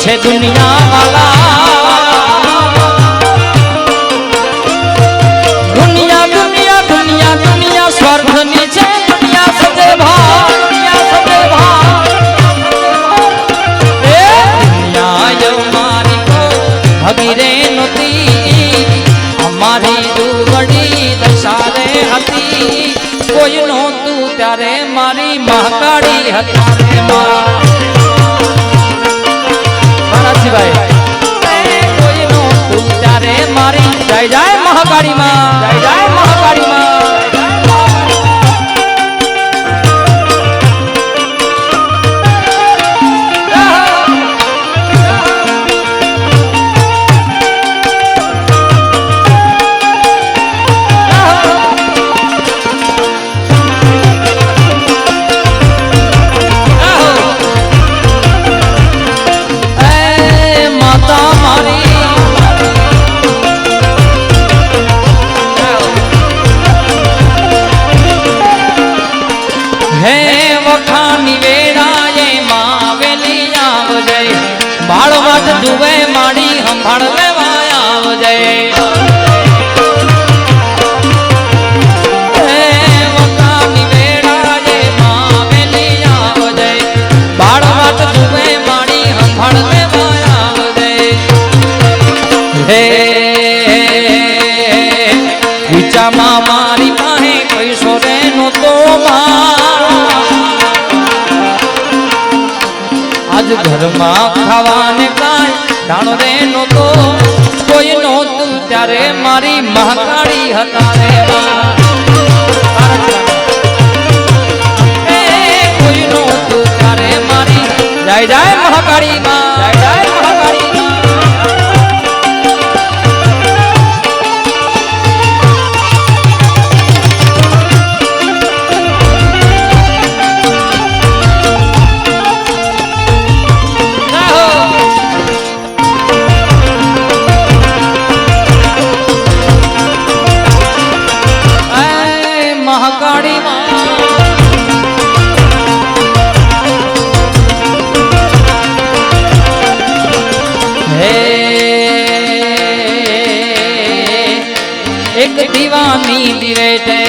છે દુનિયા વાલા દુનિયા દુનિયા દુનિયા દુનિયા સ્વાર્થની છે, દુનિયા સદે ભાવ દુનિયા સદે ભાવ એ દુનિયા યો મારી હતી કોઈ નહોતું ત્યારે મારી મહાકાળી હતા. રે વખાની વેળાએ માં વેલી આવજે બાળ વાટ જુએ માડી સંભાળ લેવા આવજે હે વખાની વેળાએ માં વેલી આવજે બાળ વાટ જુએ માડી ઘરમાં ખાવાને કાંઈ ધાણો રે નહોતો. કોઈ નહોતું ત્યારે મારી મહાકાળી હતા રે કોઈ નહોતું ત્યારે મારી, જય જય, મહાકાળી માં એક દીવાની દિવેટે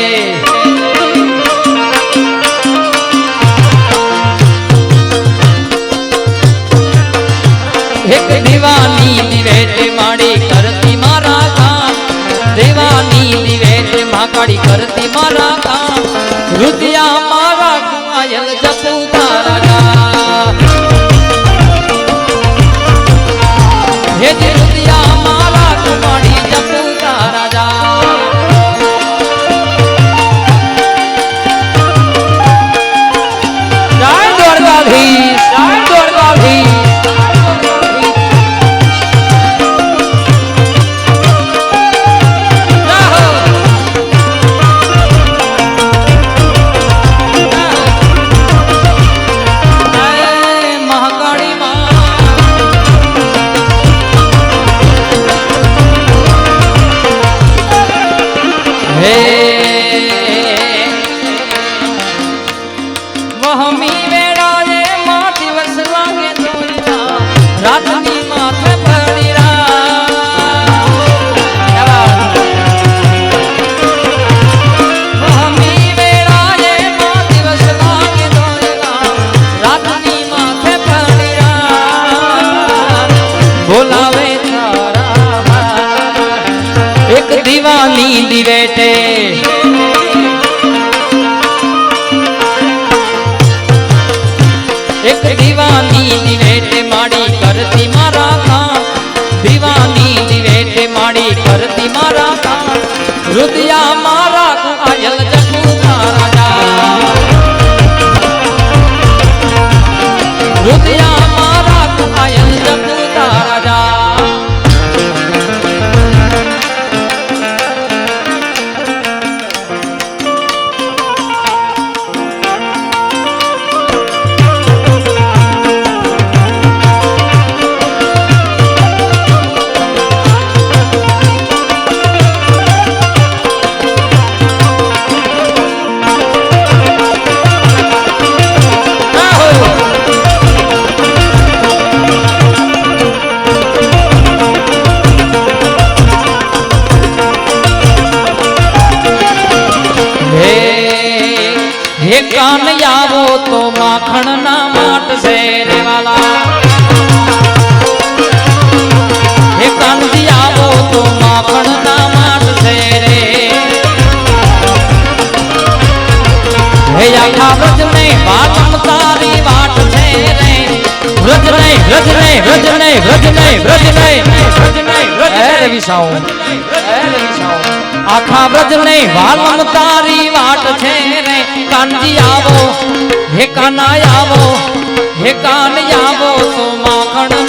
એક દીવાની દિવેટે માડી કરતી મારા કામ દેવાની દિવેટે માકાડી કરતી મારા દીવાની દિવેટે એક દીવાની દિવેટે માડી કરતી મારા કામ દીવાની દિવેટે માડી કરતી મારા કામ રુદિયા વ્રજ નહીં વ્રજ નહીં રવિ સાઉ આખા વ્રજ નહીં વાલમ તારી વાટ છે રે. કાનજી આવો હે કાના આવો હે કાન આવો તો